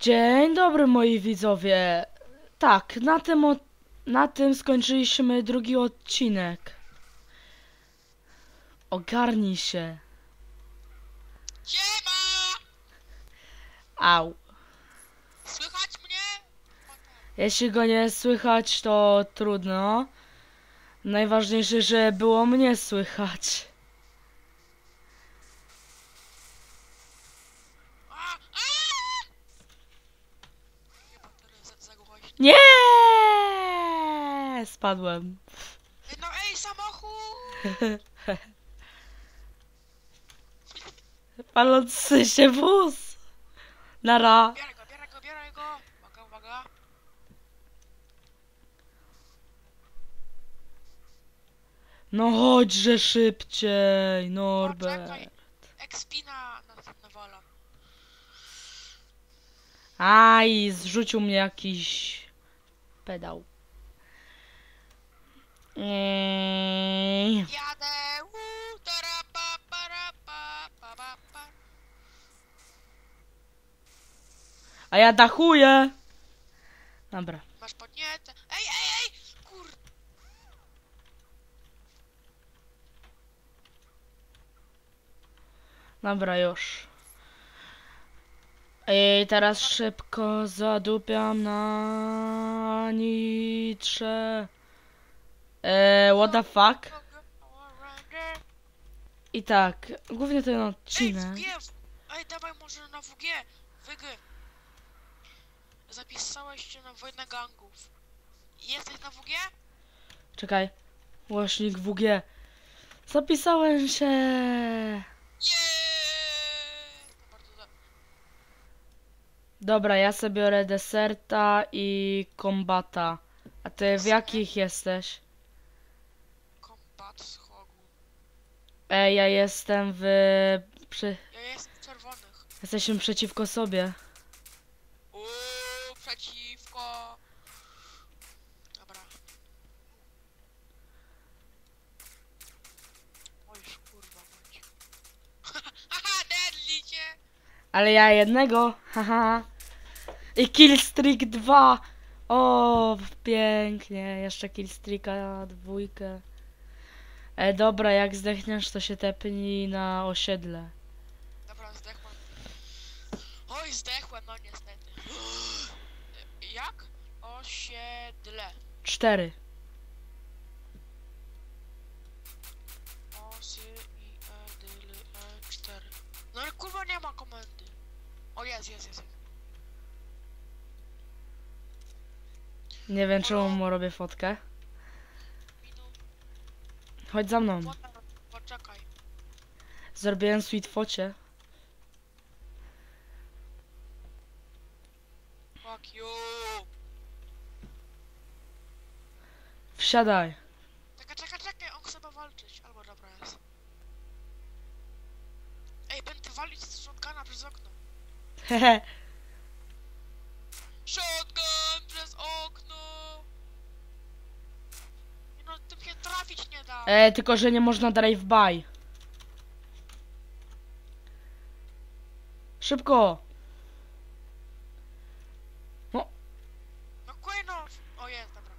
Dzień dobry moi widzowie. Tak, na tym, na tym skończyliśmy drugi odcinek. Ogarnij się. Siema! Au. Słychać mnie? Jeśli go nie słychać, to trudno. Najważniejsze, że było mnie słychać. A, a! Chyba teraz za- za głośno. Nie! Spadłem. No ej, samochód! Palący się wóz. Nara. Bieraj go, bieraj go, bieraj go! Uwaga, uwaga! No chodźże szybciej, Norbert. Poczekaj. Ekspina na tym nawalam. Aj, zrzucił mnie jakiś pedał. Eee, Jadę! Uuu, tara, pa, para, pa, pa, pa, pa. A ja dachuję. Dobra. Masz podniete. Ej, ej, ej! Kur... Dobra, już. I teraz szybko zadupiam na nitrze. Eee, what the fuck? I tak, głównie ten Ej, odcinek. WG! Ej, dawaj może na WG! WG! Zapisałeś się na wojnę gangów. Jesteś na WG? Czekaj. Głośnik WG. Zapisałem się. Jeee! To bardzo dobrze. Dobra, ja sobie biorę deserta i kombata. A ty w jakich jesteś? Kombat z hogu. Ej, ja jestem w... Przy... Ja jestem w czerwonych. Jesteśmy przeciwko sobie. Uuu, przeciwko. Dobra. Oj, kurwa, bądź. Haha, deadly cię! Ale ja jednego. Haha. I killstreak 2. O, pięknie. Jeszcze killstreaka dwójkę. E, dobra, jak zdechniesz, to się tepnij na osiedle. Dobra, zdechłem. Oj, zdechłem, no niestety. Jak? Osiedle. Cztery. Osy i e, dyly e, 4. No ale kurwa nie ma komendy. O jest, jest, jest. Nie wiem, czemu mu robię fotkę. Chodź za mną. poczekaj. Zrobiłem sweet focie. Fuck you. Wsiadaj. Czekaj, czekaj, czekaj, on chce walczyć. Albo dobra jest. Ej, będę walić z shotguna przez okno. Hehe. trafić nie da. E, tylko, że nie można drive by. Szybko. No kłej no! O jest, dobra.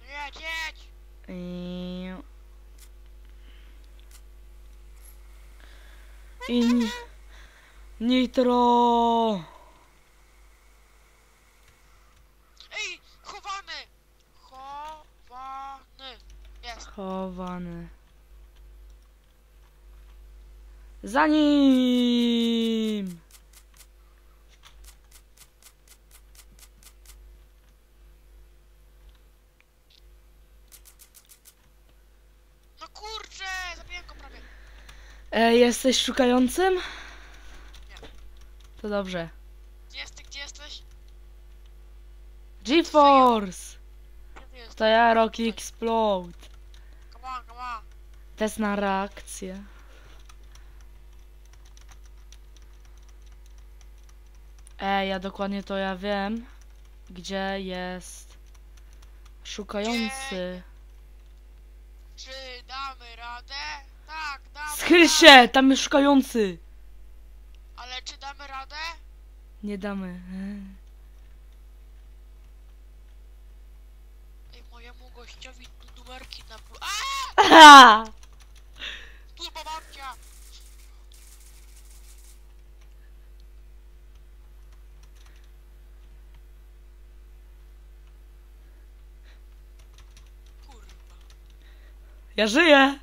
No jedź, jedź! I... I... ni- Nitro. Ej, chowany! Chowany! Jest. Chowany. Za nim! No kurczę, zabiłem go prawie. E, jesteś szukającym? Nie. To dobrze. Gdzie jesteś, gdzie jesteś? GeForce! To ja Rocky Explode. Come on, come on. Test na reakcję. E, ja dokładnie to ja wiem. Gdzie jest szukający. Czy damy radę? Tak, damy Schyl się! Tam jest szukający! radę? Nie damy. Ej, mojemu gościowi tu numerki na... pl- A! Aha! Turbo babcia! Kurwa. Ja żyję!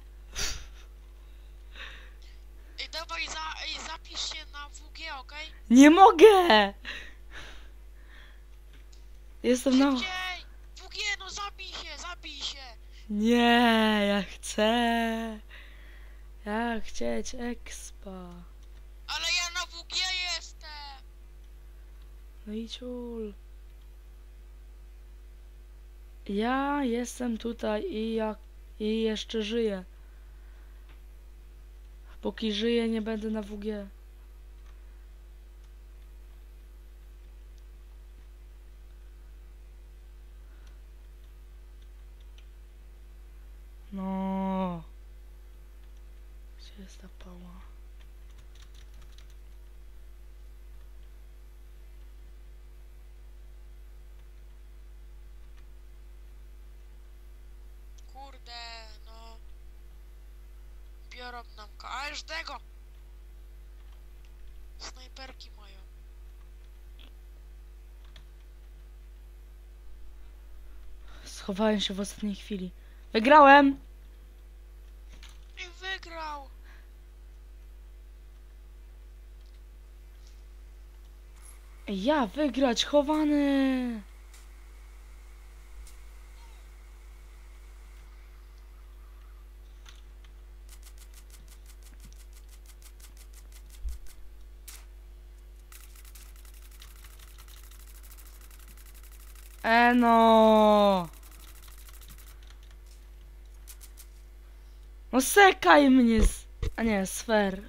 Ej, dawaj, za, ej, zapisz się na WG, okej? Nie mogę! Jestem na... Szybciej! WG, no zabij się, zabij się! Nie, ja chcę. Ja chcieć expa. Ale ja na WG jestem! No i ciul. Ja jestem tutaj i ja i jeszcze żyję. Póki żyję, nie będę na WG. No. Gdzie jest ta pała? Kurde, no. Biorą nam każdego! Snajperki mają. Schowałem się w ostatniej chwili. Wygrałem! I wygrał! Ja wygrać, chowany! Eno! No sekaj mnie z... A nie, sfer.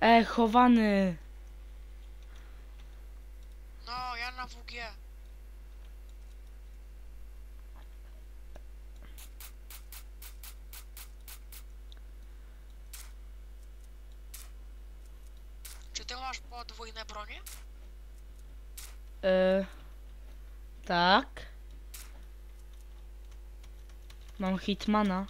E, chowany. No, ja na WG. Czy ty masz podwójne bronie? E, tak. Mam Hitmana.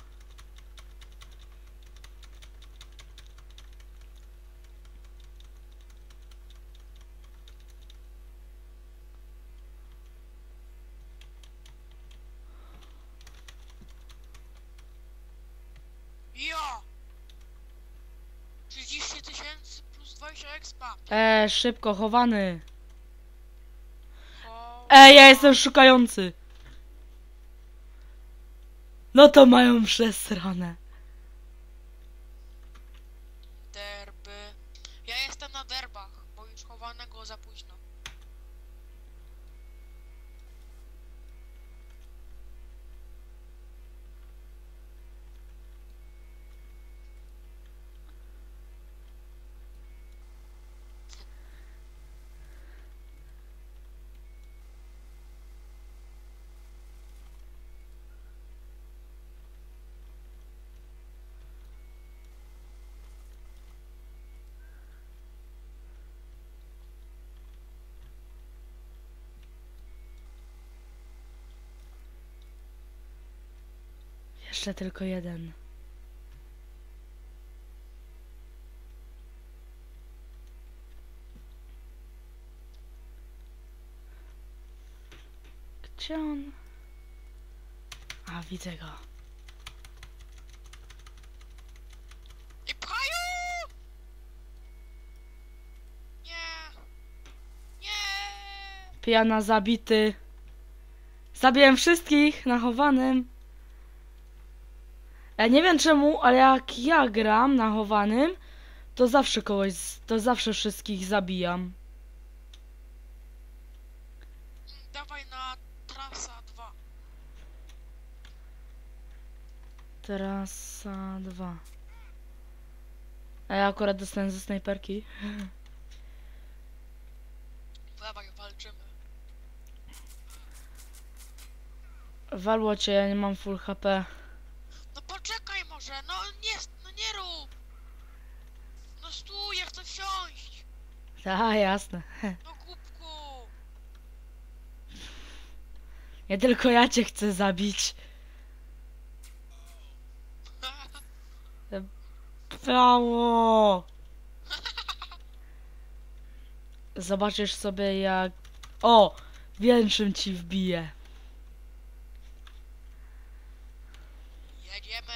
E, szybko, chowany. O, E, ja jestem szukający. No to mają przesrane. derby. Ja jestem na derbach, bo już chowanego za późno. Jeszcze tylko jeden. Gdzie on? A, widzę go. I pchają! Nie! Nie! Pijana zabity. Zabiłem wszystkich na chowanym. Ja nie wiem czemu, ale jak ja gram na chowanym, to zawsze kogoś, z- to zawsze wszystkich zabijam. Dawaj na trasa 2. Trasa 2. A ja akurat dostałem ze snajperki. Dawaj, walczymy. Walło cię, ja nie mam full HP. No poczekaj może Boże, no nie, no nie rób! No stój, ja chcę wsiąść! A, jasne. No kubku! Nie tylko ja cię chcę zabić. Prawo! Zobaczysz sobie jak... O! Większym ci wbije. Jedziemy!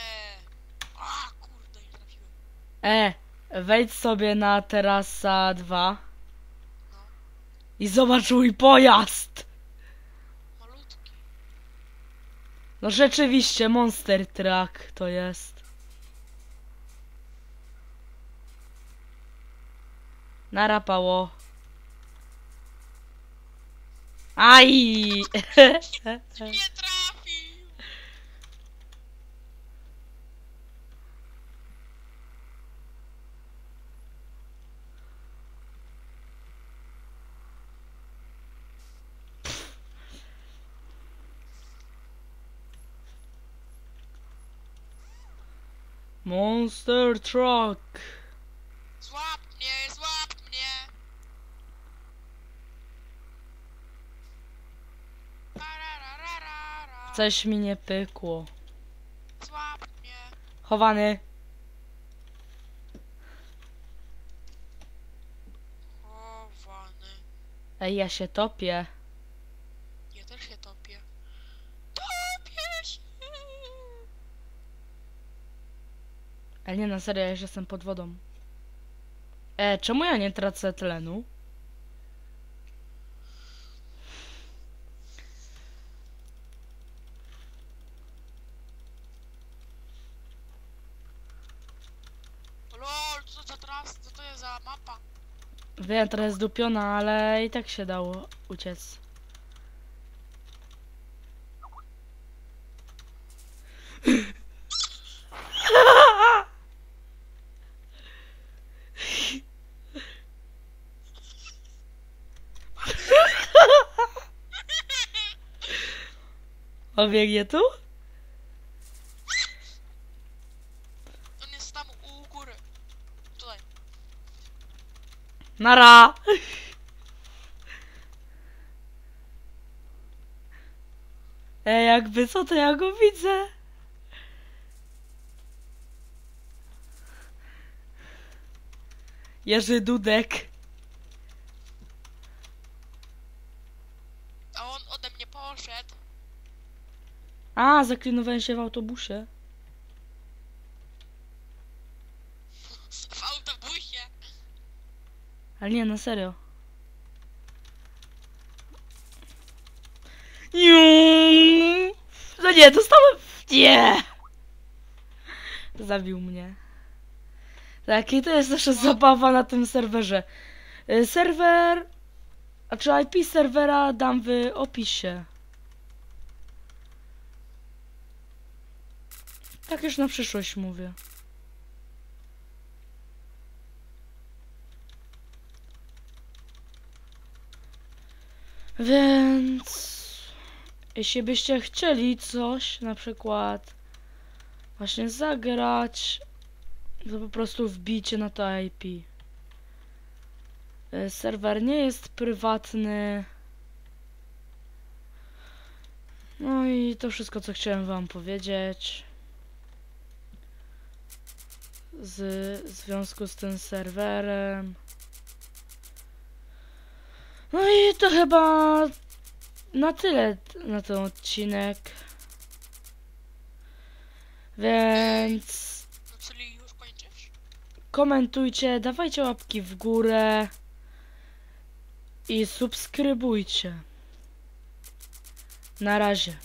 A kurde, nie trafiłem. E, wejdź sobie na terasa 2 No, i zobacz mój pojazd! malutki. No rzeczywiście, Monster Truck to jest. Narapało. Aj! Nie trafił! Monster Truck. Złap mnie, złap mnie! Coś mi nie pykło. Złap mnie! Chowany. Chowany. Ej, ja się topię. Ja też się topię. Topię się! Ale nie, na serio, ja już jestem pod wodą. E, czemu ja nie tracę tlenu? Lol, co to teraz? Co to jest za mapa? Wiem, trochę jest dupiona, ale i tak się dało uciec. On biegnie tu? On jest tam u góry. Tutaj. Nara! Ej, jakby co, to ja go widzę. Jerzy Dudek. A on ode mnie poszedł. A, zaklinowałem się w autobusie. W autobusie. Ale nie, na serio. Juuu. No nie, dostałem... Nie! Zabił mnie. Tak, i to jest nasza zabawa na tym serwerze. Y, Serwer... A czy IP serwera dam w opisie. Tak już na przyszłość mówię. Więc jeśli byście chcieli coś, na przykład właśnie zagrać, to po prostu wbijcie na to IP. Y, Serwer nie jest prywatny. No i to wszystko, co chciałem wam powiedzieć. Z w związku z tym serwerem. No i to chyba na tyle na ten odcinek. Więc No czyli już kończysz? komentujcie, dawajcie łapki w górę i subskrybujcie. Na razie.